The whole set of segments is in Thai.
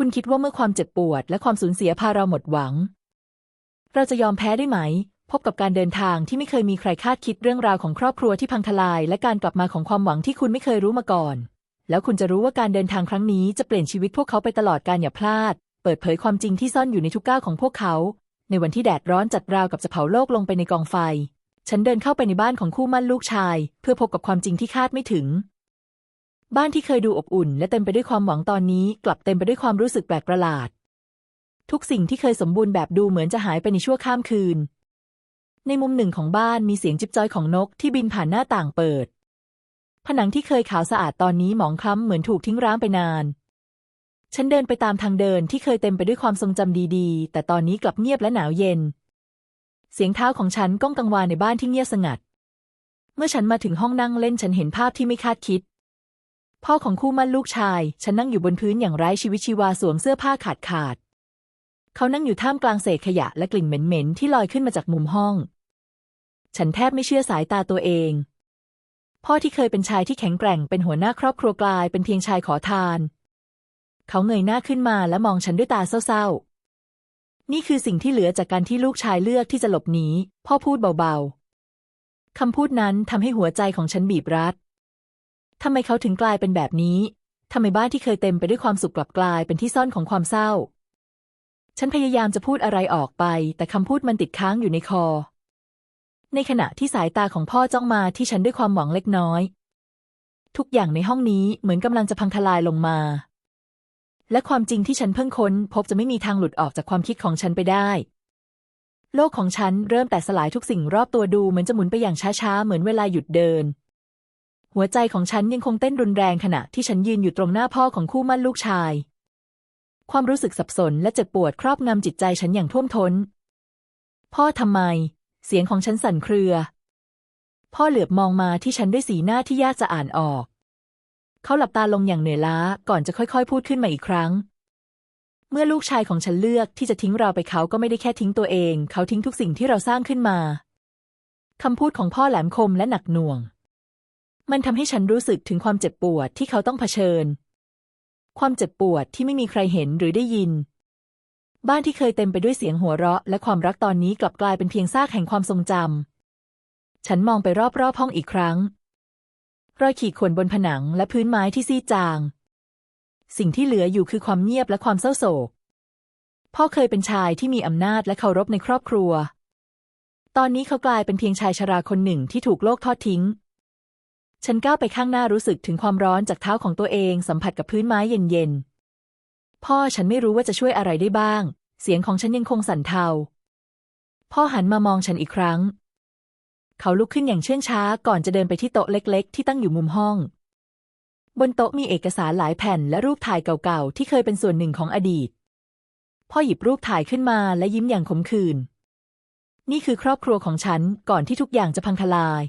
คุณคิดว่าเมื่อความเจ็บปวด และความสูญเสียพาเราหมดหวัง เราจะยอมแพ้ได้ไหม พบกับการเดินทางที่ไม่เคยมีใครคาดคิดเรื่องราวของครอบครัวที่พังทลาย และการกลับมาของความหวังที่คุณไม่เคยรู้มาก่อน แล้วคุณจะรู้ว่าการเดินทางครั้งนี้จะเปลี่ยนชีวิตพวกเขาไปตลอดการอย่าพลาด เปิดเผยความจริงที่ซ่อนอยู่ในทุกก้าวของพวกเขา ในวันที่แดดร้อนจัดราวกับจะเผาโลกลงไปในกองไฟ ฉันเดินเข้าไปในบ้านของคู่มั่นลูกชาย เพื่อพบกับความจริงที่คาดไม่ถึง บ้านที่เคยดูอบอุ่น และเต็มไปด้วยความหวังตอนนี้กลับเต็มไปด้วยความรู้สึกแปลกประหลาด ทุกสิ่งที่เคยสมบูรณ์แบบดูเหมือนจะหายไปในชั่วข้ามคืน ในมุมหนึ่งของบ้านมีเสียงจิบจอยของนกที่บินผ่านหน้าต่างเปิด ผนังที่เคยขาวสะอาดตอนนี้หมองคล้ำเหมือนถูกทิ้งร้างไปนาน ฉันเดินไปตามทางเดินที่เคยเต็มไปด้วยความทรงจำดีๆ แต่ตอนนี้กลับเงียบและหนาวเย็น เสียงเท้าของฉันก้องกังวานในบ้านที่เงียบสงัด เมื่อฉันมาถึงห้องนั่งเล่นฉันเห็นภาพที่ไม่คาดคิด พ่อของคู่มั่นลูกชาย ฉันนั่งอยู่บนพื้นอย่างไร้ชีวิตชีวาสวมเสื้อผ้าขาดขาด เขานั่งอยู่ท่ามกลางเศษขยะและกลิ่นเหม็นๆที่ลอยขึ้นมาจากมุมห้อง ฉันแทบไม่เชื่อสายตาตัวเอง พ่อที่เคยเป็นชายที่แข็งแกร่งเป็นหัวหน้าครอบครัวกลายเป็นเพียงชายขอทาน เขาเงยหน้าขึ้นมาและมองฉันด้วยตาเศร้าๆ นี่คือสิ่งที่เหลือจากการที่ลูกชายเลือกที่จะหลบหนี พ่อพูดเบาๆคำพูดนั้นทำให้หัวใจของฉันบีบรัด ทำไมเขาถึงกลายเป็นแบบนี้ ทำไมบ้านที่เคยเต็มไปด้วยความสุขกลับกลายเป็นที่ซ่อนของความเศร้า ฉันพยายามจะพูดอะไรออกไป แต่คำพูดมันติดค้างอยู่ในคอ ในขณะที่สายตาของพ่อจ้องมาที่ฉันด้วยความหวังเล็กน้อย ทุกอย่างในห้องนี้เหมือนกำลังจะพังทลายลงมา และความจริงที่ฉันเพิ่งค้น พบจะไม่มีทางหลุดออกจากความคิดของฉันไปได้โลกของฉันเริ่มแตกสลายทุกสิ่งรอบตัวดูเหมือนจะหมุนไปอย่างช้าๆ เหมือนเวลาหยุดเดิน หัวใจของฉันยังคงเต้นรุนแรงขณะที่ฉันยืนอยู่ตรงหน้าพ่อของคู่มั่นลูกชาย ความรู้สึกสับสนและเจ็บปวดครอบงำจิตใจฉันอย่างท่วมท้น พ่อทำไม เสียงของฉันสั่นเครือ พ่อเหลือบมองมาที่ฉันด้วยสีหน้าที่ยากจะอ่านออก เขาหลับตาลงอย่างเหนื่อยล้าก่อนจะค่อยๆ พูดขึ้นมาอีกครั้ง เมื่อลูกชายของฉันเลือกที่จะทิ้งเราไปเขาก็ไม่ได้แค่ทิ้งตัวเอง เขาทิ้งทุกสิ่งที่เราสร้างขึ้นมาคำพูดของพ่อแหลมคมและหนักหน่วง มันทำให้ฉันรู้สึกถึงความเจ็บปวดที่เขาต้องเผชิญ ความเจ็บปวดที่ไม่มีใครเห็นหรือได้ยิน บ้านที่เคยเต็มไปด้วยเสียงหัวเราะ และความรักตอนนี้กลับกลายเป็นเพียงซากแห่งความทรงจำ ฉันมองไปรอบๆห้องอีกครั้ง รอยขีดข่วนบนผนังและพื้นไม้ที่ซีดจาง สิ่งที่เหลืออยู่คือความเงียบและความเศร้าโศก พ่อเคยเป็นชายที่มีอำนาจและเคารพในครอบครัว ตอนนี้เขากลายเป็นเพียงชายชราคนหนึ่งที่ถูกโลกทอดทิ้ง ฉันก้าวไปข้างหน้ารู้สึกถึงความร้อนจากเท้าของตัวเองสัมผัสกับพื้นไม้เย็นๆ พ่อฉันไม่รู้ว่าจะช่วยอะไรได้บ้าง เสียงของฉันยังคงสั่นเทา พ่อหันมามองฉันอีกครั้ง เขาลุกขึ้นอย่างเชื่องช้าก่อนจะเดินไปที่โต๊ะเล็ก ๆ ที่ตั้งอยู่มุมห้อง บนโต๊ะมีเอกสารหลายแผ่นและรูปถ่ายเก่าๆ ที่เคยเป็นส่วนหนึ่งของอดีต พ่อหยิบรูปถ่ายขึ้นมาและยิ้มอย่างขมขื่นนี่คือครอบครัวของฉันก่อนที่ทุกอย่างจะพังทลาย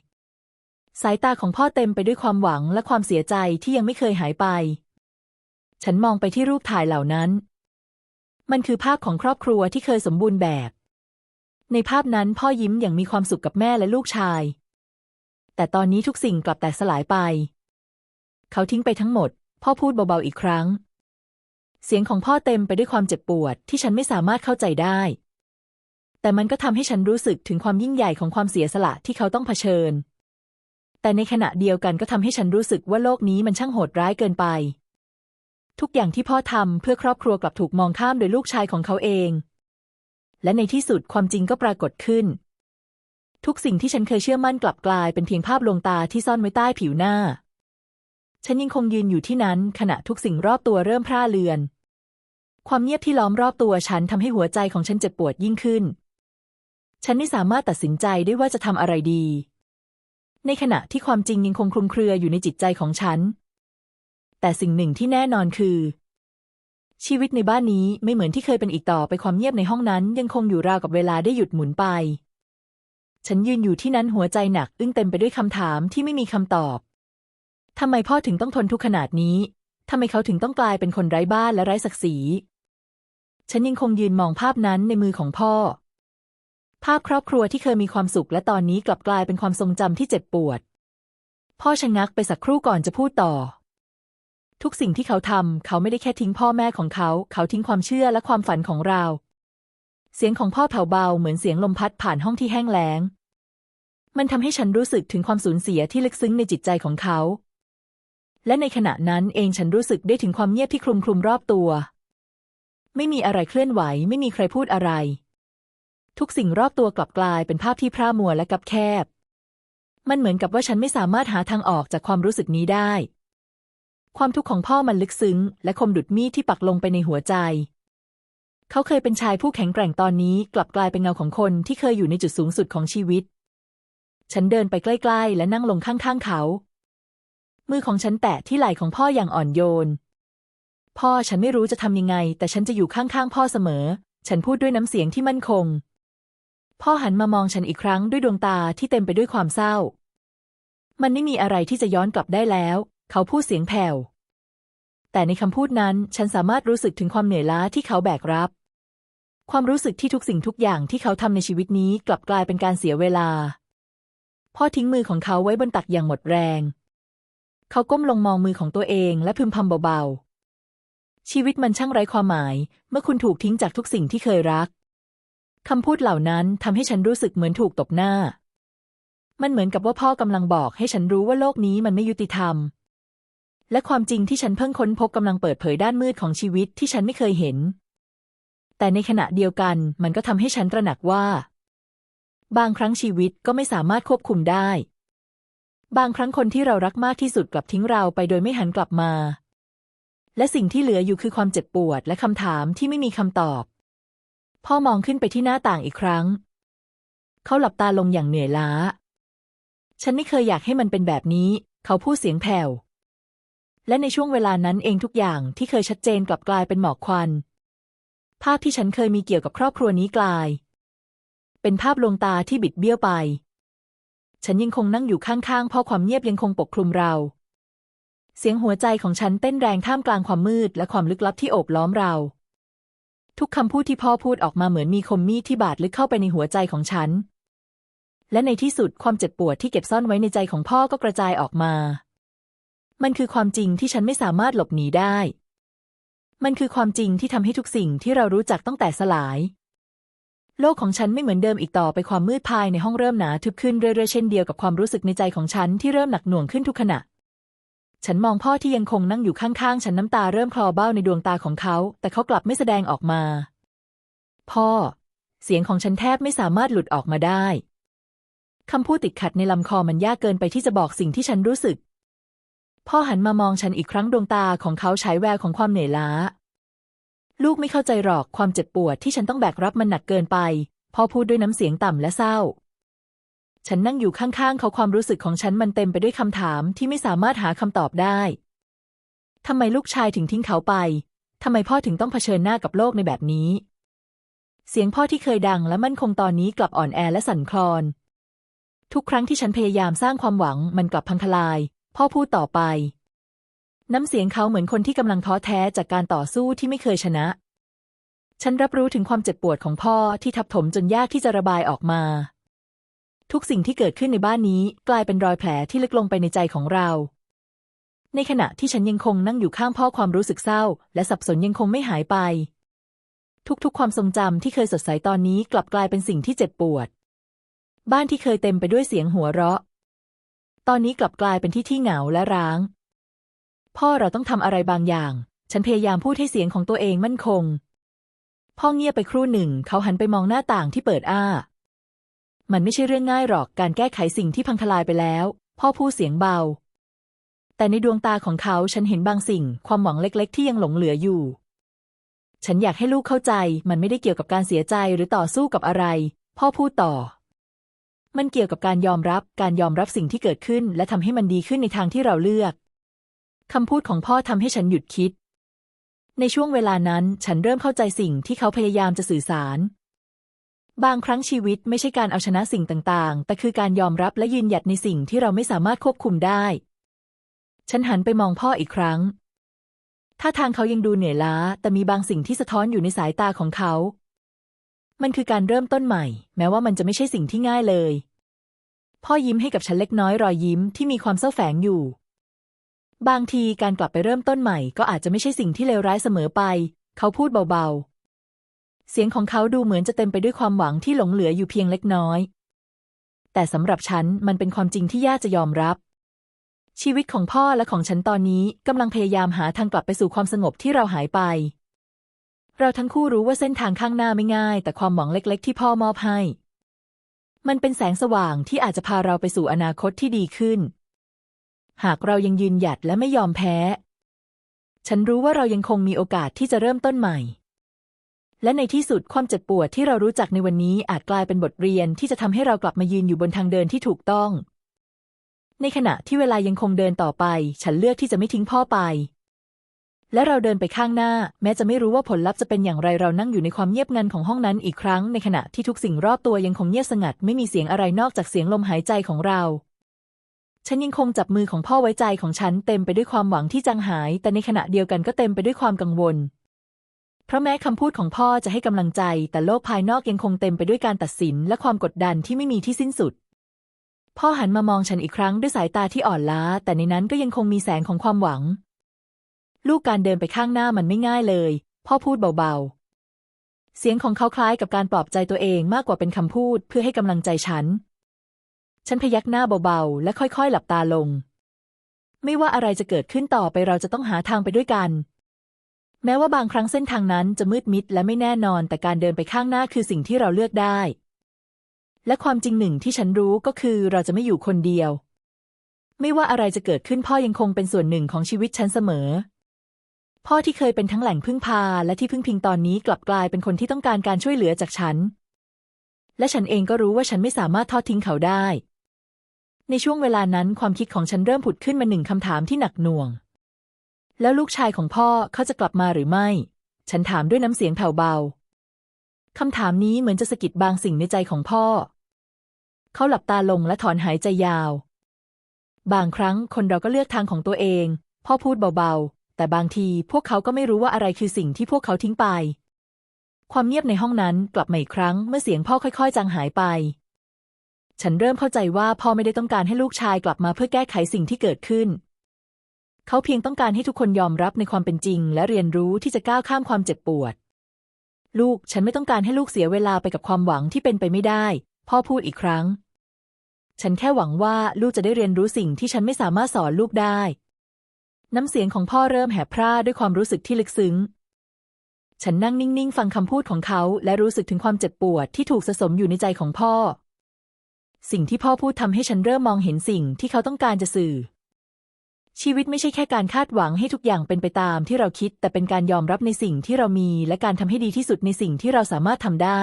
สายตาของพ่อเต็มไปด้วยความหวังและความเสียใจที่ยังไม่เคยหายไป ฉันมองไปที่รูปถ่ายเหล่านั้น มันคือภาพของครอบครัวที่เคยสมบูรณ์แบบ ในภาพนั้นพ่อยิ้มอย่างมีความสุขกับแม่และลูกชาย แต่ตอนนี้ทุกสิ่งกลับแตกสลายไป เขาทิ้งไปทั้งหมด พ่อพูดเบาๆอีกครั้ง เสียงของพ่อเต็มไปด้วยความเจ็บปวดที่ฉันไม่สามารถเข้าใจได้ แต่มันก็ทำให้ฉันรู้สึกถึงความยิ่งใหญ่ของความเสียสละที่เขาต้องเผชิญ แต่ในขณะเดียวกันก็ทำให้ฉันรู้สึกว่าโลกนี้มันช่างโหดร้ายเกินไป ทุกอย่างที่พ่อทำเพื่อครอบครัวกลับถูกมองข้ามโดยลูกชายของเขาเอง และในที่สุดความจริงก็ปรากฏขึ้น ทุกสิ่งที่ฉันเคยเชื่อมั่นกลับกลายเป็นเพียงภาพลวงตาที่ซ่อนไว้ใต้ผิวหน้า ฉันยังคงยืนอยู่ที่นั้นขณะทุกสิ่งรอบตัวเริ่มพร่าเลือน ความเงียบที่ล้อมรอบตัวฉันทำให้หัวใจของฉันเจ็บปวดยิ่งขึ้น ฉันไม่สามารถตัดสินใจได้ว่าจะทำอะไรดี ในขณะที่ความจริงยังคงคลุมเครืออยู่ในจิตใจของฉัน แต่สิ่งหนึ่งที่แน่นอนคือ ชีวิตในบ้านนี้ไม่เหมือนที่เคยเป็นอีกต่อไปความเงียบในห้องนั้น ยังคงอยู่ราวกับเวลาได้หยุดหมุนไป ฉันยืนอยู่ที่นั้นหัวใจหนัก อึ้งเต็มไปด้วยคำถามที่ไม่มีคำตอบทำไมพ่อถึงต้องทนทุกข์ขนาดนี้ทำไมเขาถึงต้องกลายเป็นคนไร้บ้านและไร้ศักดิ์ศรี ฉันยังคงยืนมองภาพนั้นในมือของพ่อ ภาพครอบครัวที่เคยมีความสุขและตอนนี้กลับกลายเป็นความทรงจำที่เจ็บปวด พ่อชะงักไปสักครู่ก่อนจะพูดต่อ ทุกสิ่งที่เขาทำเขาไม่ได้แค่ทิ้งพ่อแม่ของเขา เขาทิ้งความเชื่อและความฝันของเรา เสียงของพ่อแผ่วเบาเหมือนเสียงลมพัดผ่านห้องที่แห้งแล้ง มันทำให้ฉันรู้สึกถึงความสูญเสียที่ลึกซึ้งในจิตใจของเขา และในขณะนั้นเองฉันรู้สึกได้ถึงความเงียบที่คลุมคลุมรอบตัว ไม่มีอะไรเคลื่อนไหว ไม่มีใครพูดอะไร ทุกสิ่งรอบตัวกลับกลายเป็นภาพที่พร่ามัวและกับแคบ มันเหมือนกับว่าฉันไม่สามารถหาทางออกจากความรู้สึกนี้ได้ ความทุกข์ของพ่อมันลึกซึ้ง และคมดุดมีดที่ปักลงไปในหัวใจ เขาเคยเป็นชายผู้แข็งแกร่งตอนนี้กลับกลายเป็นเงาของคนที่เคยอยู่ในจุดสูงสุดของชีวิต ฉันเดินไปใกล้ ๆ และนั่งลงข้างๆเขา มือของฉันแตะที่ไหล่ของพ่ออย่างอ่อนโยน พ่อฉันไม่รู้จะทำยังไง แต่ฉันจะอยู่ข้างๆพ่อเสมอ ฉันพูดด้วยน้ำเสียงที่มั่นคง พ่อหันมามองฉันอีกครั้งด้วยดวงตาที่เต็มไปด้วยความเศร้า มันไม่มีอะไรที่จะย้อนกลับได้แล้ว เขาพูดเสียงแผ่ว แต่ในคำพูดนั้นฉันสามารถรู้สึกถึงความเหนื่อยล้าที่เขาแบกรับ ความรู้สึกที่ทุกสิ่งทุกอย่างที่เขาทำในชีวิตนี้กลับกลายเป็นการเสียเวลา พ่อทิ้งมือของเขาไว้บนตักอย่างหมดแรง เขาก้มลงมองมือของตัวเองและพึมพำเบาๆชีวิตมันช่างไร้ความหมาย เมื่อคุณถูกทิ้งจากทุกสิ่งที่เคยรัก คำพูดเหล่านั้นทำให้ฉันรู้สึกเหมือนถูกตบหน้า มันเหมือนกับว่าพ่อกำลังบอกให้ฉันรู้ว่าโลกนี้มันไม่ยุติธรรม และความจริงที่ฉันเพิ่งค้นพบกำลังเปิดเผยด้านมืดของชีวิตที่ฉันไม่เคยเห็น แต่ในขณะเดียวกันมันก็ทำให้ฉันตระหนักว่า บางครั้งชีวิตก็ไม่สามารถควบคุมได้ บางครั้งคนที่เรารักมากที่สุดกลับทิ้งเราไปโดยไม่หันกลับมา และสิ่งที่เหลืออยู่คือความเจ็บปวดและคำถามที่ไม่มีคำตอบ พ่อมองขึ้นไปที่หน้าต่างอีกครั้ง เขาหลับตาลงอย่างเหนื่อยล้า ฉันไม่เคยอยากให้มันเป็นแบบนี้ เขาพูดเสียงแผ่ว และในช่วงเวลานั้นเองทุกอย่างที่เคยชัดเจนกลับกลายเป็นหมอกควัน ภาพที่ฉันเคยมีเกี่ยวกับครอบครัวนี้กลาย เป็นภาพลวงตาที่บิดเบี้ยวไป ฉันยังคงนั่งอยู่ข้างๆพ่อความเงียบยังคงปกคลุมเรา เสียงหัวใจของฉันเต้นแรงท่ามกลางความมืดและความลึกลับที่โอบล้อมเรา ทุกคำพูดที่พ่อพูดออกมาเหมือนมีคมมีดที่บาดลึกเข้าไปในหัวใจของฉัน และในที่สุดความเจ็บปวดที่เก็บซ่อนไว้ในใจของพ่อก็กระจายออกมา มันคือความจริงที่ฉันไม่สามารถหลบหนีได้ มันคือความจริงที่ทำให้ทุกสิ่งที่เรารู้จักต้องแตกสลาย โลกของฉันไม่เหมือนเดิมอีกต่อไปความมืดภายในห้องเริ่มหนาทึบขึ้นเรื่อยๆเช่นเดียวกับความรู้สึกในใจของฉันที่เริ่มหนักหน่วงขึ้นทุกขณะ ฉันมองพ่อที่ยังคงนั่งอยู่ข้างๆ ฉันน้ำตาเริ่มคลอเบ้าในดวงตาของเขา แต่เขากลับไม่แสดงออกมา พ่อ เสียงของฉันแทบไม่สามารถหลุดออกมาได้คำพูดติดขัดในลำคอมันยากเกินไปที่จะบอกสิ่งที่ฉันรู้สึก พ่อหันมามองฉันอีกครั้งดวงตาของเขาฉายแววของความเหนื่อยล้า ลูกไม่เข้าใจหรอกความเจ็บปวดที่ฉันต้องแบกรับมันหนักเกินไป พ่อพูดด้วยน้ำเสียงต่ำและเศร้า ฉันนั่งอยู่ข้างๆ เขาความรู้สึกของฉันมันเต็มไปด้วยคำถามที่ไม่สามารถหาคำตอบได้ทำไมลูกชายถึงทิ้งเขาไปทำไมพ่อถึงต้องเผชิญหน้ากับโลกในแบบนี้ เสียงพ่อที่เคยดังและมั่นคงตอนนี้กลับอ่อนแอและสั่นคลอน ทุกครั้งที่ฉันพยายามสร้างความหวังมันกลับพังทลาย พ่อพูดต่อไป น้ำเสียงเขาเหมือนคนที่กำลังท้อแท้จากการต่อสู้ที่ไม่เคยชนะ ฉันรับรู้ถึงความเจ็บปวดของพ่อที่ทับถมจนยากที่จะระบายออกมา ทุกสิ่งที่เกิดขึ้นในบ้านนี้กลายเป็นรอยแผลที่ลึกลงไปในใจของเรา ในขณะที่ฉันยังคงนั่งอยู่ข้างพ่อความรู้สึกเศร้า และสับสนยังคงไม่หายไป ทุกๆ ความทรงจำที่เคยสดใสตอนนี้กลับกลายเป็นสิ่งที่เจ็บปวด บ้านที่เคยเต็มไปด้วยเสียงหัวเราะ ตอนนี้กลับกลายเป็นที่ที่เหงาและร้าง พ่อเราต้องทำอะไรบางอย่าง ฉันพยายามพูดให้เสียงของตัวเองมั่นคง พ่อเงียบไปครู่หนึ่ง เขาหันไปมองหน้าต่างที่เปิดอ้า มันไม่ใช่เรื่องง่ายหรอกการแก้ไขสิ่งที่พังทลายไปแล้ว พ่อพูดเสียงเบา แต่ในดวงตาของเขาฉันเห็นบางสิ่ง ความหวังเล็ก ๆ ที่ยังหลงเหลืออยู่ ฉันอยากให้ลูกเข้าใจ มันไม่ได้เกี่ยวกับการเสียใจหรือต่อสู้กับอะไร พ่อพูดต่อ มันเกี่ยวกับการยอมรับ การยอมรับสิ่งที่เกิดขึ้น และทำให้มันดีขึ้นในทางที่เราเลือกคำพูดของพ่อทำให้ฉันหยุดคิดในช่วงเวลานั้น ฉันเริ่มเข้าใจสิ่งที่เขาพยายามจะสื่อสาร บางครั้งชีวิตไม่ใช่การเอาชนะสิ่งต่างๆ แต่คือการยอมรับและยืนหยัดในสิ่งที่เราไม่สามารถควบคุมได้ ฉันหันไปมองพ่ออีกครั้ง ท่าทางเขายังดูเหนื่อยล้า แต่มีบางสิ่งที่สะท้อนอยู่ในสายตาของเขา มันคือการเริ่มต้นใหม่ แม้ว่ามันจะไม่ใช่สิ่งที่ง่ายเลย พ่อยิ้มให้กับฉันเล็กน้อยรอยยิ้มที่มีความเศร้าแฝงอยู่ บางทีการกลับไปเริ่มต้นใหม่ ก็อาจจะไม่ใช่สิ่งที่เลวร้ายเสมอไป เขาพูดเบาๆ เสียงของเขาดูเหมือนจะเต็มไปด้วยความหวังที่หลงเหลืออยู่เพียงเล็กน้อย แต่สำหรับฉันมันเป็นความจริงที่ยากจะยอมรับ ชีวิตของพ่อและของฉันตอนนี้กำลังพยายามหาทางกลับไปสู่ความสงบที่เราหายไป เราทั้งคู่รู้ว่าเส้นทางข้างหน้าไม่ง่าย แต่ความหวังเล็ก ๆ ที่พ่อมอบให้ มันเป็นแสงสว่างที่อาจจะพาเราไปสู่อนาคตที่ดีขึ้น หากเรายังยืนหยัดและไม่ยอมแพ้ ฉันรู้ว่าเรายังคงมีโอกาสที่จะเริ่มต้นใหม่ และในที่สุดความเจ็บปวดที่เรารู้จักในวันนี้อาจกลายเป็นบทเรียนที่จะทำให้เรากลับมายืนอยู่บนทางเดินที่ถูกต้อง ในขณะที่เวลายังคงเดินต่อไป ฉันเลือกที่จะไม่ทิ้งพ่อไป และเราเดินไปข้างหน้า แม้จะไม่รู้ว่าผลลัพธ์จะเป็นอย่างไรเรานั่งอยู่ในความเงียบงันของห้องนั้นอีกครั้ง ในขณะที่ทุกสิ่งรอบตัวยังคงเงียบสงัด ไม่มีเสียงอะไรนอกจากเสียงลมหายใจของเราฉันยังคงจับมือของพ่อไว้ใจของฉันเต็มไปด้วยความหวังที่จางหาย แต่ในขณะเดียวกันก็เต็มไปด้วยความกังวล เพราะแม้คำพูดของพ่อจะให้กำลังใจ แต่โลกภายนอกยังคงเต็มไปด้วยการตัดสินและความกดดันที่ไม่มีที่สิ้นสุด พ่อหันมามองฉันอีกครั้งด้วยสายตาที่อ่อนล้า แต่ในนั้นก็ยังคงมีแสงของความหวัง ลูกการเดินไปข้างหน้ามันไม่ง่ายเลย พ่อพูดเบาๆ เสียงของเขาคล้ายกับการปลอบใจตัวเองมากกว่าเป็นคำพูดเพื่อให้กำลังใจฉัน ฉันพยักหน้าเบาๆ และค่อยๆ หลับตาลง ไม่ว่าอะไรจะเกิดขึ้นต่อไปเราจะต้องหาทางไปด้วยกัน แม้ว่าบางครั้งเส้นทางนั้นจะมืดมิดและไม่แน่นอน แต่การเดินไปข้างหน้าคือสิ่งที่เราเลือกได้ และความจริงหนึ่งที่ฉันรู้ก็คือเราจะไม่อยู่คนเดียว ไม่ว่าอะไรจะเกิดขึ้นพ่อยังคงเป็นส่วนหนึ่งของชีวิตฉันเสมอ พ่อที่เคยเป็นทั้งแหล่งพึ่งพา และที่พึ่งพิงตอนนี้กลับกลายเป็นคนที่ต้องการการช่วยเหลือจากฉัน และฉันเองก็รู้ว่าฉันไม่สามารถทอดทิ้งเขาได้ ในช่วงเวลานั้นความคิดของฉันเริ่มผุดขึ้นมาหนึ่งคำถามที่หนักหน่วง แล้วลูกชายของพ่อเขาจะกลับมาหรือไม่ ฉันถามด้วยน้ำเสียงแผ่วเบา คำถามนี้เหมือนจะสะกิดบางสิ่งในใจของพ่อ เขาหลับตาลงและถอนหายใจยาว บางครั้งคนเราก็เลือกทางของตัวเอง พ่อพูดเบาๆ แต่บางทีพวกเขาก็ไม่รู้ว่าอะไรคือสิ่งที่พวกเขาทิ้งไป ความเงียบในห้องนั้นกลับมาอีกครั้งเมื่อเสียงพ่อค่อยๆ จางหายไป ฉันเริ่มเข้าใจว่าพ่อไม่ได้ต้องการให้ลูกชายกลับมาเพื่อแก้ไขสิ่งที่เกิดขึ้น เขาเพียงต้องการให้ทุกคนยอมรับในความเป็นจริง และเรียนรู้ที่จะก้าวข้ามความเจ็บปวด ลูกฉันไม่ต้องการให้ลูกเสียเวลาไปกับความหวังที่เป็นไปไม่ได้ พ่อพูดอีกครั้ง ฉันแค่หวังว่าลูกจะได้เรียนรู้สิ่งที่ฉันไม่สามารถสอนลูกได้ น้ำเสียงของพ่อเริ่มแหบพร่าด้วยความรู้สึกที่ลึกซึ้ง ฉันนั่งนิ่งๆ ฟังคำพูดของเขาและรู้สึกถึงความเจ็บปวดที่ถูกสะสมอยู่ในใจของพ่อ สิ่งที่พ่อพูดทำให้ฉันเริ่มมองเห็นสิ่งที่เขาต้องการจะสื่อ ชีวิตไม่ใช่แค่การคาดหวังให้ทุกอย่างเป็นไปตามที่เราคิด แต่เป็นการยอมรับในสิ่งที่เรามี และการทำให้ดีที่สุดในสิ่งที่เราสามารถทำได้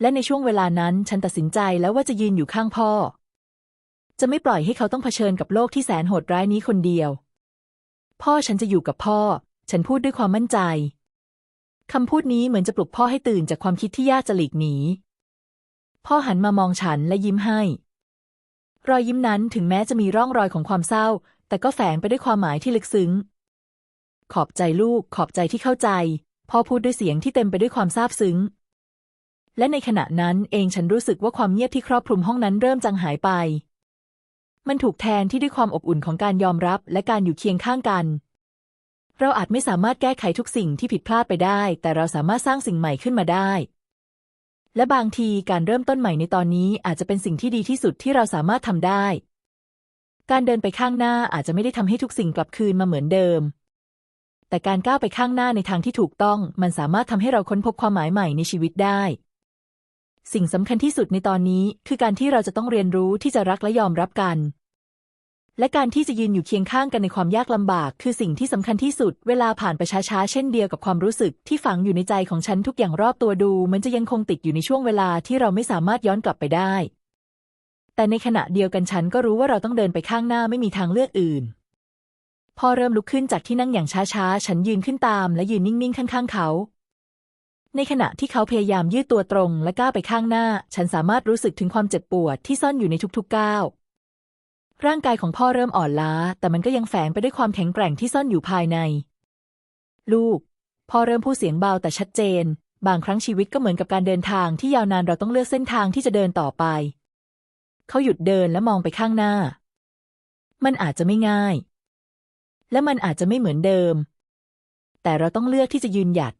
และในช่วงเวลานั้น ฉันตัดสินใจแล้วว่าจะยืนอยู่ข้างพ่อ จะไม่ปล่อยให้เขาต้องเผชิญกับโลกที่แสนโหดร้ายนี้คนเดียว พ่อฉันจะอยู่กับพ่อ ฉันพูดด้วยความมั่นใจคำพูดนี้เหมือนจะปลุกพ่อให้ตื่นจากความคิดที่ยากจะหลีกหนี พ่อหันมามองฉันและยิ้มให้ รอยยิ้มนั้นถึงแม้จะมีร่องรอยของความเศร้า แต่ก็แฝงไปด้วยความหมายที่ลึกซึ้ง ขอบใจลูก ขอบใจที่เข้าใจ พ่อพูดด้วยเสียงที่เต็มไปด้วยความซาบซึ้ง และในขณะนั้นเองฉันรู้สึกว่าความเงียบที่ครอบคลุมห้องนั้นเริ่มจางหายไป มันถูกแทนที่ด้วยความอบอุ่นของการยอมรับและการอยู่เคียงข้างกัน เราอาจไม่สามารถแก้ไขทุกสิ่งที่ผิดพลาดไปได้ แต่เราสามารถสร้างสิ่งใหม่ขึ้นมาได้และบางทีการเริ่มต้นใหม่ในตอนนี้อาจจะเป็นสิ่งที่ดีที่สุดที่เราสามารถทำได้ การเดินไปข้างหน้าอาจจะไม่ได้ทำให้ทุกสิ่งกลับคืนมาเหมือนเดิม แต่การก้าวไปข้างหน้าในทางที่ถูกต้อง มันสามารถทำให้เราค้นพบความหมายใหม่ในชีวิตได้ สิ่งสำคัญที่สุดในตอนนี้คือการที่เราจะต้องเรียนรู้ที่จะรักและยอมรับกัน และการที่จะยืนอยู่เคียงข้างกันในความยากลำบาก คือสิ่งที่สำคัญที่สุด เวลาผ่านไปช้าๆเช่นเดียวกับความรู้สึกที่ฝังอยู่ในใจของฉันทุกอย่างรอบตัวดูเหมันจะยังคงติดอยู่ในช่วงเวลาที่เราไม่สามารถย้อนกลับไปได้ แต่ในขณะเดียวกันฉันก็รู้ว่าเราต้องเดินไปข้างหน้าไม่มีทางเลือกอื่น พอเริ่มลุกขึ้นจากที่นั่งอย่างช้าๆ ฉันยืนขึ้นตามและยืนนิ่งๆ ข้างๆ เขา ในขณะที่เขาพยายามยืดตัวตรงและก้าวไปข้างหน้า ฉันสามารถรู้สึกถึงความเจ็บปวดที่ซ่อนอยู่ในทุกๆก้าว ร่างกายของพ่อเริ่มอ่อนล้า แต่มันก็ยังแฝงไปด้วยความแข็งแกร่งที่ซ่อนอยู่ภายใน ลูก พ่อเริ่มพูดเสียงเบาแต่ชัดเจน บางครั้งชีวิตก็เหมือนกับการเดินทางที่ยาวนานเราต้องเลือกเส้นทางที่จะเดินต่อไป เขาหยุดเดินและมองไปข้างหน้า มันอาจจะไม่ง่าย และมันอาจจะไม่เหมือนเดิม แต่เราต้องเลือกที่จะยืนหยัด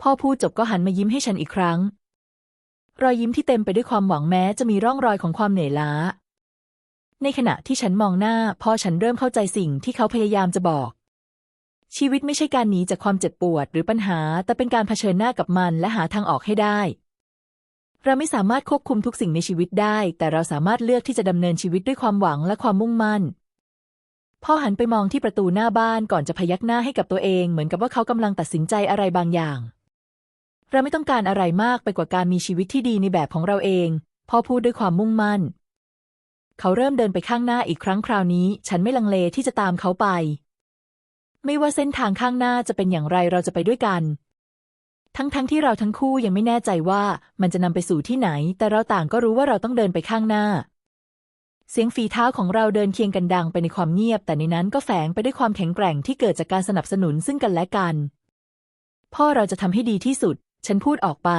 พ่อพูดจบก็หันมายิ้มให้ฉันอีกครั้ง รอยยิ้มที่เต็มไปด้วยความหวังแม้จะมีร่องรอยของความเหนื่อยล้า ในขณะที่ฉันมองหน้า พ่อฉันเริ่มเข้าใจสิ่งที่เขาพยายามจะบอก ชีวิตไม่ใช่การหนีจากความเจ็บปวดหรือปัญหา แต่เป็นการเผชิญหน้ากับมันและหาทางออกให้ได้ เราไม่สามารถควบคุมทุกสิ่งในชีวิตได้ แต่เราสามารถเลือกที่จะดำเนินชีวิตด้วยความหวังและความมุ่งมั่น พ่อหันไปมองที่ประตูหน้าบ้านก่อนจะพยักหน้าให้กับตัวเอง เหมือนกับว่าเขากำลังตัดสินใจอะไรบางอย่าง เราไม่ต้องการอะไรมากไปกว่าการมีชีวิตที่ดีในแบบของเราเอง พ่อพูดด้วยความมุ่งมั่น เขาเริ่มเดินไปข้างหน้าอีกครั้งคราวนี้ ฉันไม่ลังเลที่จะตามเขาไป ไม่ว่าเส้นทางข้างหน้าจะเป็นอย่างไรเราจะไปด้วยกัน ทั้งๆทที่เราทั้งคู่ยังไม่แน่ใจว่ามันจะนำไปสู่ที่ไหน แต่เราต่างก็รู้ว่าเราต้องเดินไปข้างหน้า เสียงฝีเท้าของเราเดินเคียงกันดังไปในความเงียบ แต่ในนั้นก็แฝงไปด้วยความแข็งแกร่งที่เกิดจากการสนับสนุนซึ่งกันและกัน พ่อเราจะทำให้ดีที่สุด ฉันพูดออกไป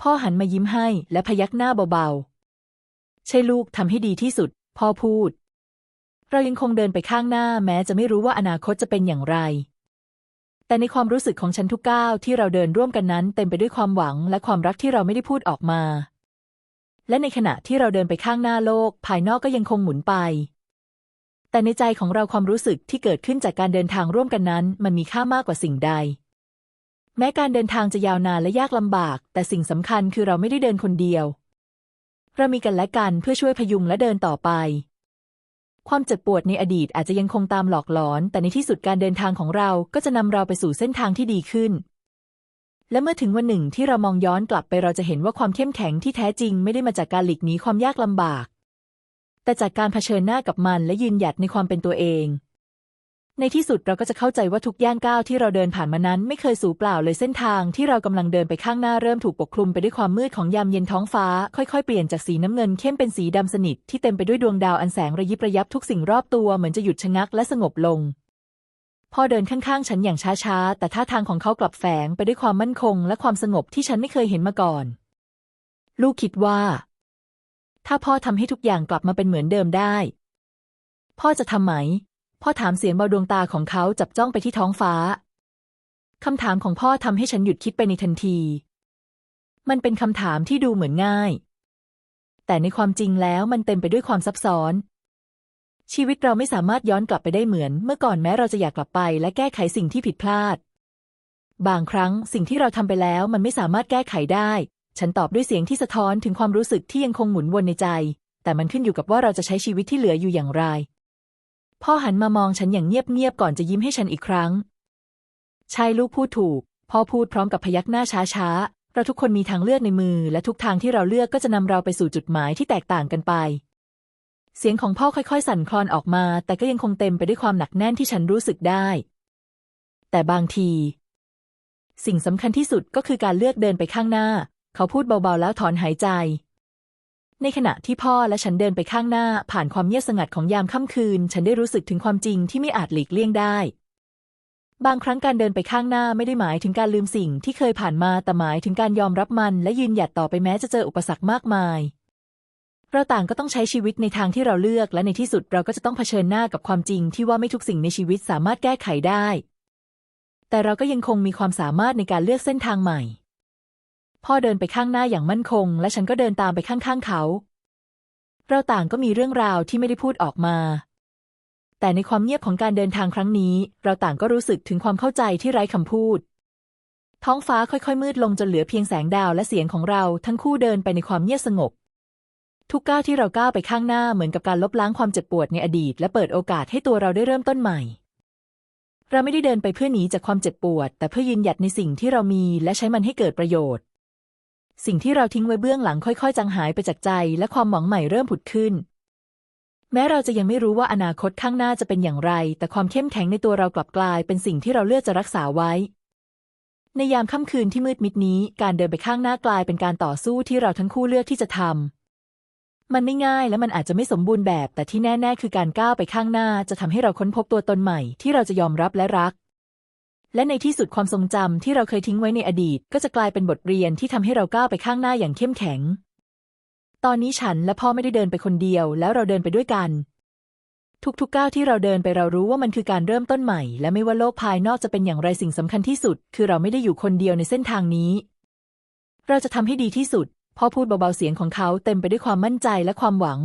พ่อหันมายิ้มให้และพยักหน้าเบาๆ ใช่ลูกทำให้ดีที่สุด พ่อพูด เรายังคงเดินไปข้างหน้าแม้จะไม่รู้ว่าอนาคตจะเป็นอย่างไร แต่ในความรู้สึกของฉันทุกก้าวที่เราเดินร่วมกันนั้น เต็มไปด้วยความหวังและความรักที่เราไม่ได้พูดออกมา และในขณะที่เราเดินไปข้างหน้าโลก ภายนอกก็ยังคงหมุนไป แต่ในใจของเราความรู้สึกที่เกิดขึ้นจากการเดินทางร่วมกันนั้น มันมีค่ามากกว่าสิ่งใด แม้การเดินทางจะยาวนานและยากลำบาก แต่สิ่งสำคัญคือเราไม่ได้เดินคนเดียว เรามีกันและกันเพื่อช่วยพยุงและเดินต่อไป ความเจ็บปวดในอดีตอาจจะยังคงตามหลอกหลอน แต่ในที่สุดการเดินทางของเราก็จะนำเราไปสู่เส้นทางที่ดีขึ้น และเมื่อถึงวันหนึ่งที่เรามองย้อนกลับไปเราจะเห็นว่าความเข้มแข็งที่แท้จริงไม่ได้มาจากการหลีกหนีความยากลำบาก แต่จากการเผชิญหน้ากับมันและยืนหยัดในความเป็นตัวเอง ในที่สุดเราก็จะเข้าใจว่าทุกย่างก้าวที่เราเดินผ่านมานั้น ไม่เคยสูญเปล่าเลยเส้นทางที่เรากำลังเดินไปข้างหน้าเริ่มถูกปกคลุมไปด้วยความมืดของยามเย็นท้องฟ้า ค่อยๆ เปลี่ยนจากสีน้ำเงินเข้มเป็นสีดำสนิทที่เต็มไปด้วยดวงดาวอันแสงระยิบระยับทุกสิ่งรอบตัวเหมือนจะหยุดชะงักและสงบลงพ่อเดินข้างๆ ฉันอย่างช้าๆ แต่ท่าทางของเขากลับแฝงไปด้วยความมั่นคง และความสงบที่ฉันไม่เคยเห็นมาก่อน ลูกคิดว่า ถ้าพ่อทำให้ทุกอย่างกลับมาเป็นเหมือนเดิมได้ พ่อจะทำไหม พ่อถามเสียงเบาดวงตาของเขาจับจ้องไปที่ท้องฟ้า คำถามของพ่อทำให้ฉันหยุดคิดไปในทันที มันเป็นคำถามที่ดูเหมือนง่าย แต่ในความจริงแล้วมันเต็มไปด้วยความซับซ้อน ชีวิตเราไม่สามารถย้อนกลับไปได้เหมือน เมื่อก่อนแม้เราจะอยากกลับไป และแก้ไขสิ่งที่ผิดพลาด บางครั้งสิ่งที่เราทำไปแล้วมันไม่สามารถแก้ไขได้ ฉันตอบด้วยเสียงที่สะท้อนถึงความรู้สึกที่ยังคงหมุนวนในใจ แต่มันขึ้นอยู่กับว่าเราจะใช้ชีวิตที่เหลืออยู่อย่างไร พ่อหันมามองฉันอย่างเงียบๆก่อนจะยิ้มให้ฉันอีกครั้งใช่ลูกพูดถูก พ่อพูดพร้อมกับพยักหน้าช้าๆ เราทุกคนมีทางเลือกในมือ และทุกทางที่เราเลือกก็จะนำเราไปสู่จุดหมายที่แตกต่างกันไป เสียงของพ่อค่อยๆ สั่นคลอนออกมา แต่ก็ยังคงเต็มไปด้วยความหนักแน่นที่ฉันรู้สึกได้ แต่บางที สิ่งสำคัญที่สุดก็คือการเลือกเดินไปข้างหน้า เขาพูดเบาๆแล้วถอนหายใจ ในขณะที่พ่อและฉันเดินไปข้างหน้าผ่านความเงียบสงัดของยามค่ำคืน ฉันได้รู้สึกถึงความจริงที่ไม่อาจหลีกเลี่ยงได้ บางครั้งการเดินไปข้างหน้าไม่ได้หมายถึงการลืมสิ่งที่เคยผ่านมาแต่หมายถึงการยอมรับมันและยืนหยัดต่อไปแม้จะเจออุปสรรคมากมาย เราต่างก็ต้องใช้ชีวิตในทางที่เราเลือก และในที่สุดเราก็จะต้องเผชิญหน้ากับความจริงที่ว่าไม่ทุกสิ่งในชีวิตสามารถแก้ไขได้ แต่เราก็ยังคงมีความสามารถในการเลือกเส้นทางใหม่ พ่อเดินไปข้างหน้าอย่างมั่นคง และฉันก็เดินตามไปข้างๆเขา เราต่างก็มีเรื่องราวที่ไม่ได้พูดออกมา แต่ในความเงียบของการเดินทางครั้งนี้ เราต่างก็รู้สึกถึงความเข้าใจที่ไร้คำพูด ท้องฟ้าค่อยๆ มืดลงจนเหลือเพียงแสงดาวและเสียงของเราทั้งคู่เดินไปในความเงียบสงบ ทุกก้าวที่เราก้าวไปข้างหน้าเหมือนกับการลบล้างความเจ็บปวดในอดีต และเปิดโอกาสให้ตัวเราได้เริ่มต้นใหม่เราไม่ได้เดินไปเพื่อหนีจากความเจ็บปวด แต่เพื่อยืนหยัดในสิ่งที่เรามีและใช้มันให้เกิดประโยชน์ สิ่งที่เราทิ้งไว้เบื้องหลังค่อย ๆ จางหายไปจากใจ และความหวังใหม่เริ่มผุดขึ้น แม้เราจะยังไม่รู้ว่าอนาคตข้างหน้าจะเป็นอย่างไร แต่ความเข้มแข็งในตัวเรากลับกลาย เป็นสิ่งที่เราเลือกจะรักษาไว้ ในยามค่ำคืนที่มืดมิดนี้ การเดินไปข้างหน้ากลายเป็นการต่อสู้ที่เราทั้งคู่เลือกที่จะทำมันไม่ง่ายและมันอาจจะไม่สมบูรณ์แบบ แต่ที่แน่ ๆ คือการก้าวไปข้างหน้า จะทำให้เราค้นพบตัวตนใหม่ ที่เราจะยอมรับและรัก และในที่สุดความทรงจำที่เราเคยทิ้งไว้ในอดีต ก็จะกลายเป็นบทเรียนที่ทำให้เราก้าวไปข้างหน้าอย่างเข้มแข็ง ตอนนี้ฉันและพ่อไม่ได้เดินไปคนเดียว แล้วเราเดินไปด้วยกัน ทุกๆก้าวที่เราเดินไปเรารู้ว่ามันคือการเริ่มต้นใหม่ และไม่ว่าโลกภายนอกจะเป็นอย่างไรสิ่งสำคัญที่สุด คือเราไม่ได้อยู่คนเดียวในเส้นทางนี้ เราจะทำให้ดีที่สุดพ่อพูดเบาๆเสียงของเขาเต็มไปด้วยความมั่นใจและความหวัง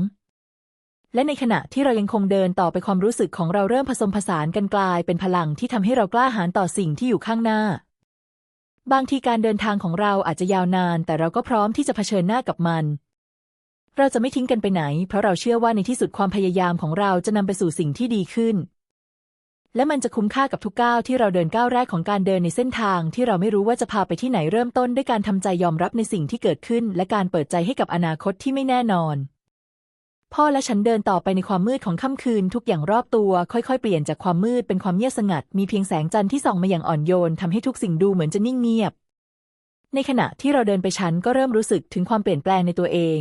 และในขณะที่เรายังคงเดินต่อไปความรู้สึกของเราเริ่มผสมผสานกันกลายเป็นพลังที่ทำให้เรากล้าหาญต่อสิ่งที่อยู่ข้างหน้า บางทีการเดินทางของเราอาจจะยาวนาน แต่เราก็พร้อมที่จะเผชิญหน้ากับมัน เราจะไม่ทิ้งกันไปไหน เพราะเราเชื่อว่าในที่สุดความพยายามของเราจะนำไปสู่สิ่งที่ดีขึ้น และมันจะคุ้มค่ากับทุกก้าวที่เราเดินก้าวแรกของการเดินในเส้นทาง ที่เราไม่รู้ว่าจะพาไปที่ไหนเริ่มต้นด้วยการทำใจยอมรับในสิ่งที่เกิดขึ้น และการเปิดใจให้กับอนาคตที่ไม่แน่นอน พ่อและฉันเดินต่อไปในความมืดของค่ำคืนทุกอย่างรอบตัวค่อยๆ เปลี่ยนจากความมืดเป็นความเงียบสงัด มีเพียงแสงจันทร์ที่ส่องมาอย่างอ่อนโยนทำให้ทุกสิ่งดูเหมือนจะนิ่งเงียบ ในขณะที่เราเดินไปฉันก็เริ่มรู้สึกถึงความเปลี่ยนแปลงในตัวเอง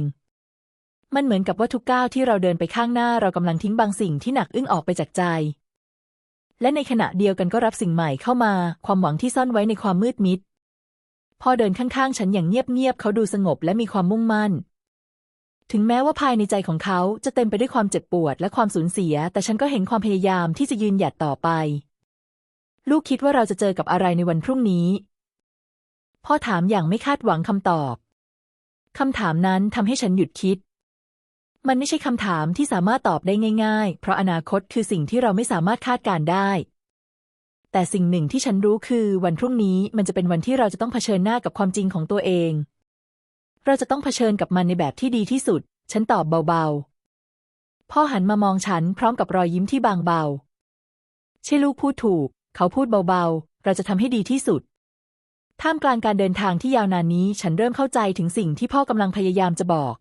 มันเหมือนกับว่าทุกก้าวที่เราเดินไปข้างหน้าเรากำลังทิ้งบางสิ่งที่หนักอึ้งออกไปจากใจ และในขณะเดียวกันก็รับสิ่งใหม่เข้ามา ความหวังที่ซ่อนไว้ในความมืดมิดพอเดินข้างๆ ฉันอย่างเงียบๆเขาดูสงบและมีความมุ่งมั่น ถึงแม้ว่าภายในใจของเขาจะเต็มไปด้วยความเจ็บปวดและความสูญเสีย แต่ฉันก็เห็นความพยายามที่จะยืนหยัดต่อไป ลูกคิดว่าเราจะเจอกับอะไรในวันพรุ่งนี้ พ่อถามอย่างไม่คาดหวังคำตอบคำถามนั้นทำให้ฉันหยุดคิด มันไม่ใช่คำถามที่สามารถตอบได้ง่าย ๆ เพราะอนาคตคือสิ่งที่เราไม่สามารถคาดการได้ แต่สิ่งหนึ่งที่ฉันรู้คือวันพรุ่งนี้มันจะเป็นวันที่เราจะต้องเผชิญหน้ากับความจริงของตัวเอง เราจะต้องเผชิญกับมันในแบบที่ดีที่สุด ฉันตอบเบาๆ พ่อหันมามองฉันพร้อมกับรอยยิ้มที่บางเบา ใช่ลูกพูดถูก เขาพูดเบาๆ เราจะทำให้ดีที่สุด ท่ามกลางการเดินทางที่ยาวนานนี้ ฉันเริ่มเข้าใจถึงสิ่งที่พ่อกำลังพยายามจะบอก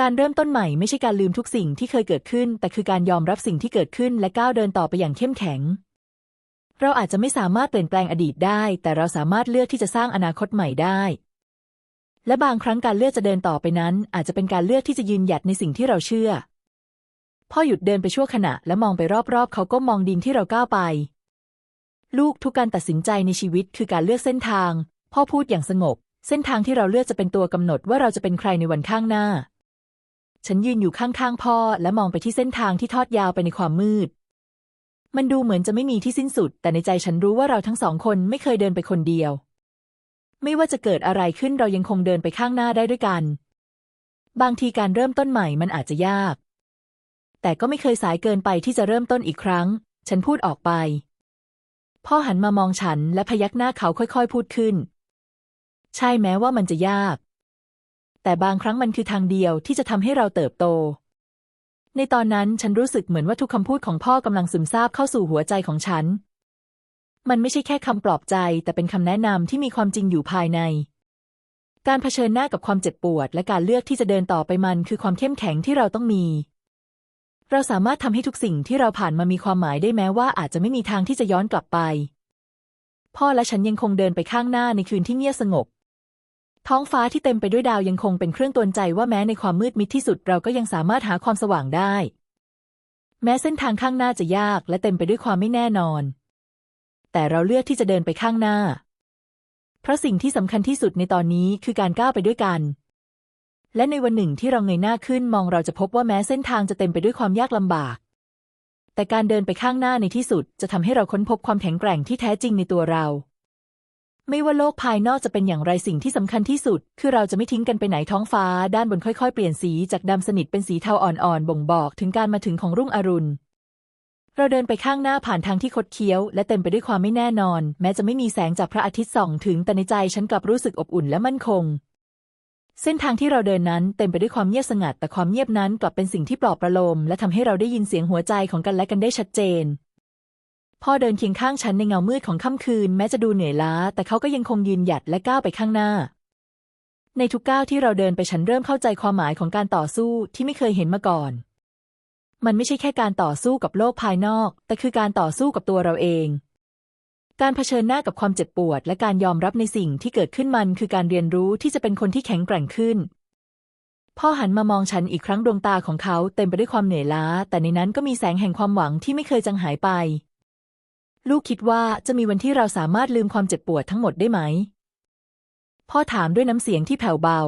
การเริ่มต้นใหม่ไม่ใช่การลืมทุกสิ่งที่เคยเกิดขึ้น แต่คือการยอมรับสิ่งที่เกิดขึ้นและก้าวเดินต่อไปอย่างเข้มแข็งเราอาจจะไม่สามารถเปลี่ยนแปลงอดีตได้ แต่เราสามารถเลือกที่จะสร้างอนาคตใหม่ได้ และบางครั้งการเลือกจะเดินต่อไปนั้น อาจจะเป็นการเลือกที่จะยืนหยัดในสิ่งที่เราเชื่อ พ่อหยุดเดินไปชั่วขณะ และมองไปรอบๆ เขาก็มองดินที่เราก้าวไป ลูกทุกการตัดสินใจในชีวิตคือการเลือกเส้นทาง พ่อพูดอย่างสงบ เส้นทางที่เราเลือกจะเป็นตัวกำหนดว่าเราจะเป็นใครในวันข้างหน้า ฉันยืนอยู่ข้างๆพ่อ และมองไปที่เส้นทางที่ทอดยาวไปในความมืด มันดูเหมือนจะไม่มีที่สิ้นสุด แต่ในใจฉันรู้ว่าเราทั้งสองคนไม่เคยเดินไปคนเดียว ไม่ว่าจะเกิดอะไรขึ้นเรายังคงเดินไปข้างหน้าได้ด้วยกัน บางทีการเริ่มต้นใหม่มันอาจจะยาก แต่ก็ไม่เคยสายเกินไปที่จะเริ่มต้นอีกครั้ง ฉันพูดออกไป พ่อหันมามองฉันและพยักหน้าเขาค่อยๆ พูดขึ้น ใช่แม้ว่ามันจะยาก แต่บางครั้งมันคือทางเดียวที่จะทำให้เราเติบโต ในตอนนั้นฉันรู้สึกเหมือนว่าทุกคำพูดของพ่อกำลังซึมซาบเข้าสู่หัวใจของฉัน มันไม่ใช่แค่คำปลอบใจ แต่เป็นคำแนะนำที่มีความจริงอยู่ภายใน การเผชิญหน้ากับความเจ็บปวด และการเลือกที่จะเดินต่อไปมันคือความเข้มแข็งที่เราต้องมี เราสามารถทำให้ทุกสิ่งที่เราผ่านมามีความหมายได้แม้ว่าอาจจะไม่มีทางที่จะย้อนกลับไป พ่อและฉันยังคงเดินไปข้างหน้าในคืนที่เงียบสงบ ท้องฟ้าที่เต็มไปด้วยดาวยังคงเป็นเครื่องตือนใจว่าแม้ในความมืดมิดที่สุดเราก็ยังสามารถหาความสว่างได้ แม้เส้นทางข้างหน้าจะยากและเต็มไปด้วยความไม่แน่นอน แต่เราเลือกที่จะเดินไปข้างหน้า เพราะสิ่งที่สำคัญที่สุดในตอนนี้คือการก้าวไปด้วยกัน และในวันหนึ่งที่เราเงยหน้าขึ้นมองเราจะพบว่าแม้เส้นทางจะเต็มไปด้วยความยากลำบาก แต่การเดินไปข้างหน้าในที่สุดจะทำให้เราค้นพบความแข็งแกร่งที่แท้จริงในตัวเรา ไม่ว่าโลกภายนอกจะเป็นอย่างไรสิ่งที่สำคัญที่สุด คือเราจะไม่ทิ้งกันไปไหนท้องฟ้า ด้านบนค่อยๆ เปลี่ยนสีจากดำสนิทเป็นสีเทาอ่อนๆบ่งบอกถึงการมาถึงของรุ่งอรุณ เราเดินไปข้างหน้าผ่านทางที่คดเคี้ยว และเต็มไปด้วยความไม่แน่นอน แม้จะไม่มีแสงจากพระอาทิตย์ส่องถึงแต่ในใจฉันกลับรู้สึกอบอุ่นและมั่นคง เส้นทางที่เราเดินนั้นเต็มไปด้วยความเงียบสงัด แต่ความเงียบนั้นกลับเป็นสิ่งที่ปลอบประโลม และทำให้เราได้ยินเสียงหัวใจของกันและกันได้ชัดเจนพ่อเดินเคียงข้างฉันในเงามืดของค่ำคืน แม้จะดูเหนื่อยล้า แต่เขาก็ยังคงยืนหยัดและก้าวไปข้างหน้า ในทุกก้าวที่เราเดินไปฉันเริ่มเข้าใจความหมายของการต่อสู้ที่ไม่เคยเห็นมาก่อน มันไม่ใช่แค่การต่อสู้กับโลกภายนอก แต่คือการต่อสู้กับตัวเราเอง การเผชิญหน้ากับความเจ็บปวด และการยอมรับในสิ่งที่เกิดขึ้นมันคือการเรียนรู้ที่จะเป็นคนที่แข็งแกร่งขึ้น พ่อหันมามองฉันอีกครั้งดวงตาของเขาเต็มไปด้วยความเหนื่อยล้า แต่ในนั้นก็มีแสงแห่งความหวังที่ไม่เคยจางหายไป ลูกคิดว่าจะมีวันที่เราสามารถลืมความเจ็บปวดทั้งหมดได้ไหม พ่อถามด้วยน้ำเสียงที่แผ่วเบา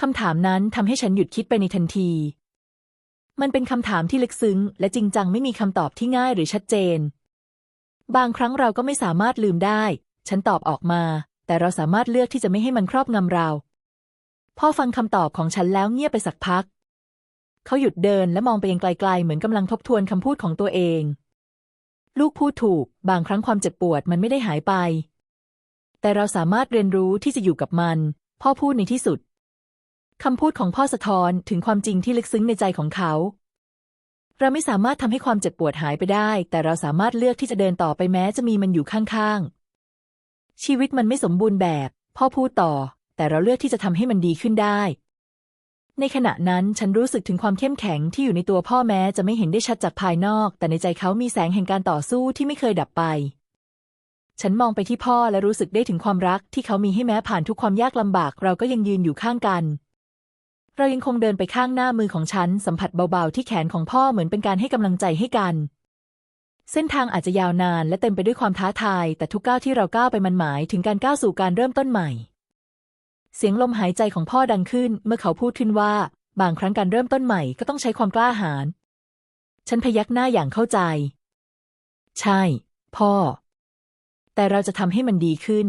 คำถามนั้นทำให้ฉันหยุดคิดไปในทันที มันเป็นคำถามที่ลึกซึ้ง และจริงจังไม่มีคำตอบที่ง่ายหรือชัดเจน บางครั้งเราก็ไม่สามารถลืมได้ ฉันตอบออกมา แต่เราสามารถเลือกที่จะไม่ให้มันครอบงำเรา พ่อฟังคำตอบของฉันแล้วเงียบไปสักพัก เขาหยุดเดินและมองไปยังไกลๆ เหมือนกำลังทบทวนคำพูดของตัวเอง ลูกพูดถูก บางครั้งความเจ็บปวดมันไม่ได้หายไป แต่เราสามารถเรียนรู้ที่จะอยู่กับมัน พ่อพูดในที่สุด คำพูดของพ่อสะท้อนถึงความจริงที่ลึกซึ้งในใจของเขา เราไม่สามารถทำให้ความเจ็บปวดหายไปได้ แต่เราสามารถเลือกที่จะเดินต่อไปแม้จะมีมันอยู่ข้างๆ ชีวิตมันไม่สมบูรณ์แบบ พ่อพูดต่อ แต่เราเลือกที่จะทำให้มันดีขึ้นได้ ในขณะนั้นฉันรู้สึกถึงความเข้มแข็งที่อยู่ในตัวพ่อแม้จะไม่เห็นได้ชัดจากภายนอก แต่ในใจเขามีแสงแห่งการต่อสู้ที่ไม่เคยดับไปฉันมองไปที่พ่อและรู้สึกได้ถึงความรักที่เขามีให้แม้ผ่านทุกความยากลำบากเราก็ยังยืนอยู่ข้างกัน เรายังคงเดินไปข้างหน้ามือของฉัน สัมผัสเบาๆที่แขนของพ่อเหมือนเป็นการให้กำลังใจให้กัน เส้นทางอาจจะยาวนานและเต็มไปด้วยความท้าทาย แต่ทุกก้าวที่เราก้าวไปมันหมายถึงการก้าวสู่การเริ่มต้นใหม่ เสียงลมหายใจของพ่อดังขึ้น เมื่อเขาพูดขึ้นว่า บางครั้งการเริ่มต้นใหม่ก็ต้องใช้ความกล้าหาญฉันพยักหน้าอย่างเข้าใจ ใช่ พ่อ แต่เราจะทำให้มันดีขึ้น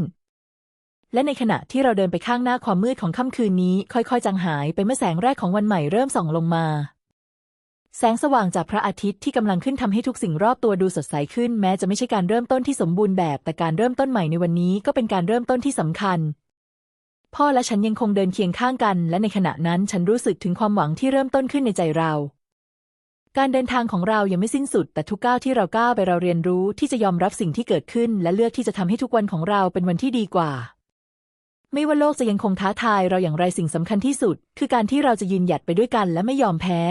และในขณะที่เราเดินไปข้างหน้าความมืดของค่ำคืนนี้ ค่อยๆ จางหายไปเมื่อแสงแรกของวันใหม่เริ่มส่องลงมา แสงสว่างจากพระอาทิตย์ที่กำลังขึ้นทำให้ทุกสิ่งรอบตัวดูสดใสขึ้น แม้จะไม่ใช่การเริ่มต้นที่สมบูรณ์แบบ แต่การเริ่มต้นใหม่ในวันนี้ก็เป็นการเริ่มต้นที่สำคัญ พ่อและฉันยังคงเดินเคียงข้างกัน และในขณะนั้นฉันรู้สึกถึงความหวังที่เริ่มต้นขึ้นในใจเราการเดินทางของเรายังไม่สิ้นสุด แต่ทุกก้าวที่เราก้าวไปเราเรียนรู้ที่จะยอมรับสิ่งที่เกิดขึ้น และเลือกที่จะทำให้ทุกวันของเราเป็นวันที่ดีกว่า ไม่ว่าโลกจะยังคงท้าทายเราอย่างไรสิ่งสำคัญที่สุด คือการที่เราจะยืนหยัดไปด้วยกันและไม่ยอมแพ้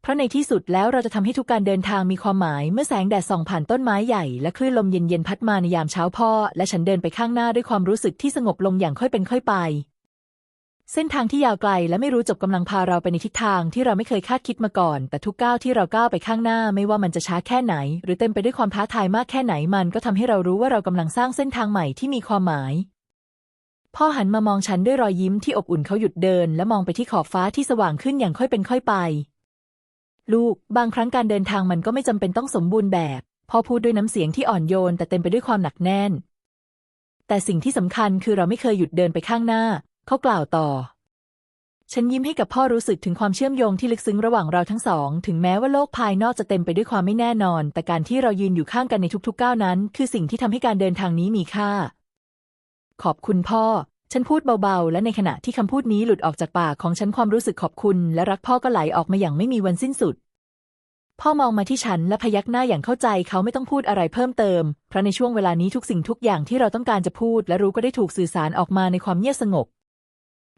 เพราะในที่สุดแล้วเราจะทำให้ทุกการเดินทางมีความหมาย เมื่อแสงแดดส่องผ่านต้นไม้ใหญ่และคลื่นลมเย็นๆพัดมาในยามเช้าพ่อ และฉันเดินไปข้างหน้าด้วยความรู้สึกที่สงบลงอย่างค่อยเป็นค่อยไป เส้นทางที่ยาวไกลและไม่รู้จบกำลังพาเราไปในทิศทางที่เราไม่เคยคาดคิดมาก่อน แต่ทุกก้าวที่เราก้าวไปข้างหน้า ไม่ว่ามันจะช้าแค่ไหน หรือเต็มไปด้วยความท้าทายมากแค่ไหนมันก็ทำให้เรารู้ว่าเรากำลังสร้างเส้นทางใหม่ที่มีความหมาย พ่อหันมามองฉันด้วยรอยยิ้มที่อบอุ่นเขาหยุดเดิน และมองไปที่ขอบฟ้าที่สว่างขึ้นอย่างค่อยเป็นค่อยไป ลูก บางครั้งการเดินทางมันก็ไม่จำเป็นต้องสมบูรณ์แบบ พ่อพูดด้วยน้ำเสียงที่อ่อนโยน แต่เต็มไปด้วยความหนักแน่น แต่สิ่งที่สำคัญคือเราไม่เคยหยุดเดินไปข้างหน้า เขากล่าวต่อ ฉันยิ้มให้กับพ่อรู้สึกถึงความเชื่อมโยงที่ลึกซึ้งระหว่างเราทั้งสอง ถึงแม้ว่าโลกภายนอกจะเต็มไปด้วยความไม่แน่นอน แต่การที่เรายืนอยู่ข้างกันในทุกๆก้าวนั้น คือสิ่งที่ทำให้การเดินทางนี้มีค่า ขอบคุณพ่อ ฉันพูดเบาๆ และในขณะที่คำพูดนี้หลุดออกจากปากของฉันความรู้สึกขอบคุณและรักพ่อก็ไหลออกมาอย่างไม่มีวันสิ้นสุด พ่อมองมาที่ฉันและพยักหน้าอย่างเข้าใจเขาไม่ต้องพูดอะไรเพิ่มเติม เพราะในช่วงเวลานี้ทุกสิ่งทุกอย่างที่เราต้องการจะพูด และรู้ก็ได้ถูกสื่อสารออกมาในความเงียบสงบ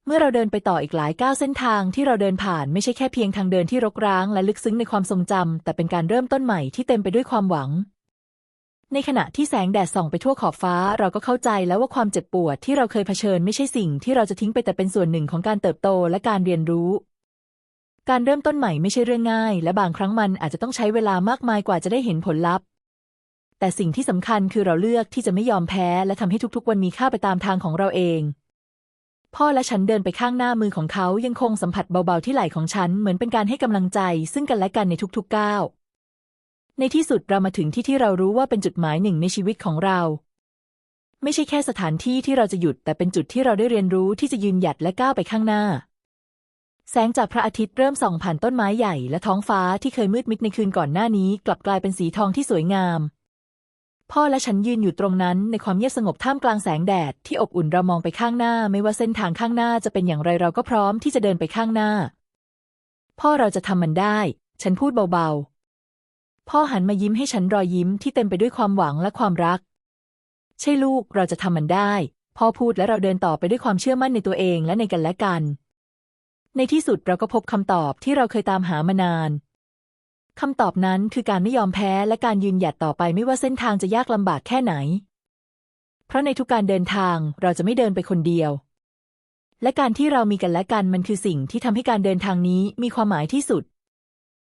เมื่อเราเดินไปต่ออีกหลายก้าวเส้นทางที่เราเดินผ่านไม่ใช่แค่เพียงทางเดินที่รกร้างและลึกซึ้งในความทรงจำแต่เป็นการเริ่มต้นใหม่ที่เต็มไปด้วยความหวัง ในขณะที่แสงแดดส่องไปทั่วขอบฟ้า เราก็เข้าใจแล้วว่าความเจ็บปวดที่เราเคยเผชิญไม่ใช่สิ่งที่เราจะทิ้งไปแต่เป็นส่วนหนึ่งของการเติบโตและการเรียนรู้ การเริ่มต้นใหม่ไม่ใช่เรื่องง่าย และบางครั้งมันอาจจะต้องใช้เวลามากมายกว่าจะได้เห็นผลลัพธ์ แต่สิ่งที่สำคัญคือเราเลือกที่จะไม่ยอมแพ้ และทำให้ทุกๆ วันมีค่าไปตามทางของเราเอง พ่อและฉันเดินไปข้างหน้ามือของเขายังคงสัมผัสเบาๆที่ไหล่ของฉันเหมือนเป็นการให้กำลังใจ ซึ่งกันและกันในทุกๆก้าว ในที่สุดเรามาถึงที่ที่เรารู้ว่าเป็นจุดหมายหนึ่งในชีวิตของเรา ไม่ใช่แค่สถานที่ที่เราจะหยุด แต่เป็นจุดที่เราได้เรียนรู้ที่จะยืนหยัดและก้าวไปข้างหน้า แสงจากพระอาทิตย์เริ่มส่องผ่านต้นไม้ใหญ่และท้องฟ้าที่เคยมืดมิดในคืนก่อนหน้านี้ กลับกลายเป็นสีทองที่สวยงาม พ่อและฉันยืนอยู่ตรงนั้นในความเงียบสงบท่ามกลางแสงแดดที่อบอุ่นเรามองไปข้างหน้า ไม่ว่าเส้นทางข้างหน้าจะเป็นอย่างไรเราก็พร้อมที่จะเดินไปข้างหน้า พ่อเราจะทำมันได้ ฉันพูดเบาๆ พ่อหันมายิ้มให้ฉันรอยยิ้มที่เต็มไปด้วยความหวังและความรัก ใช่ลูกเราจะทำมันได้ พ่อพูดและเราเดินต่อไปด้วยความเชื่อมั่นในตัวเองและในกันและกัน ในที่สุดเราก็พบคำตอบที่เราเคยตามหามานานคำตอบนั้นคือการไม่ยอมแพ้และการยืนหยัดต่อไปไม่ว่าเส้นทางจะยากลำบากแค่ไหน เพราะในทุกการเดินทางเราจะไม่เดินไปคนเดียว และการที่เรามีกันและกันมันคือสิ่งที่ทำให้การเดินทางนี้มีความหมายที่สุด